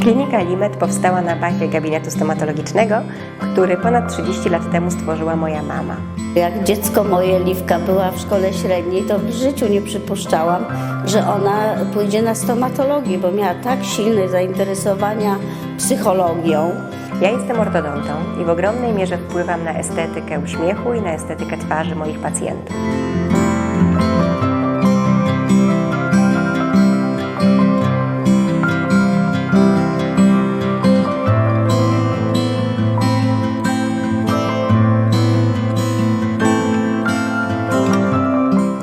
Klinika Limet powstała na bazie gabinetu stomatologicznego, który ponad 30 lat temu stworzyła moja mama. Jak dziecko moje, Liwka, była w szkole średniej, to w życiu nie przypuszczałam, że ona pójdzie na stomatologię, bo miała tak silne zainteresowania psychologią. Ja jestem ortodontą i w ogromnej mierze wpływam na estetykę uśmiechu i na estetykę twarzy moich pacjentów.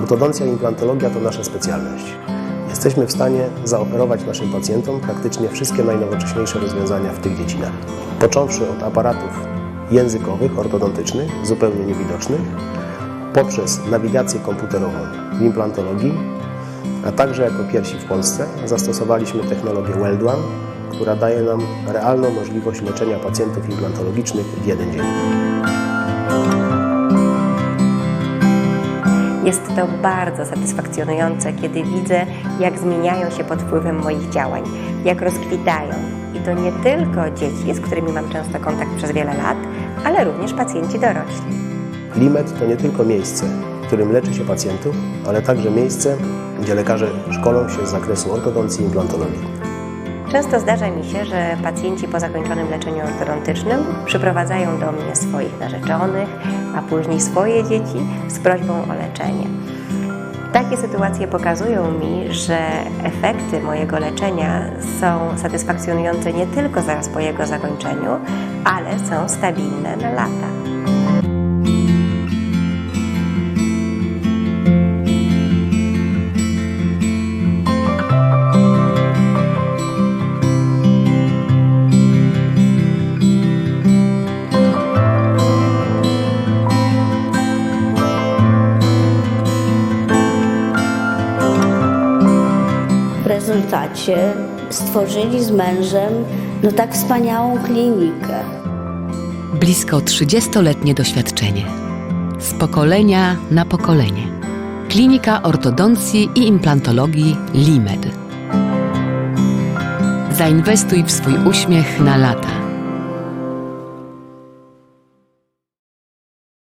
Ortodoncja i implantologia to nasza specjalność. Jesteśmy w stanie zaoferować naszym pacjentom praktycznie wszystkie najnowocześniejsze rozwiązania w tych dziedzinach. Począwszy od aparatów językowych, ortodontycznych, zupełnie niewidocznych, poprzez nawigację komputerową w implantologii, a także jako pierwsi w Polsce zastosowaliśmy technologię WellDone, która daje nam realną możliwość leczenia pacjentów implantologicznych w jeden dzień. Jest to bardzo satysfakcjonujące, kiedy widzę, jak zmieniają się pod wpływem moich działań, jak rozkwitają. I to nie tylko dzieci, z którymi mam często kontakt przez wiele lat, ale również pacjenci dorośli. Limet to nie tylko miejsce, w którym leczy się pacjentów, ale także miejsce, gdzie lekarze szkolą się z zakresu ortodoncji i implantologii. Często zdarza mi się, że pacjenci po zakończonym leczeniu ortodontycznym przyprowadzają do mnie swoich narzeczonych, a później swoje dzieci z prośbą o leczenie. Takie sytuacje pokazują mi, że efekty mojego leczenia są satysfakcjonujące nie tylko zaraz po jego zakończeniu, ale są stabilne na lata. Rezultacie stworzyli z mężem no tak wspaniałą klinikę. Blisko 30-letnie doświadczenie. Z pokolenia na pokolenie. Klinika ortodoncji i implantologii LIMED. Zainwestuj w swój uśmiech na lata.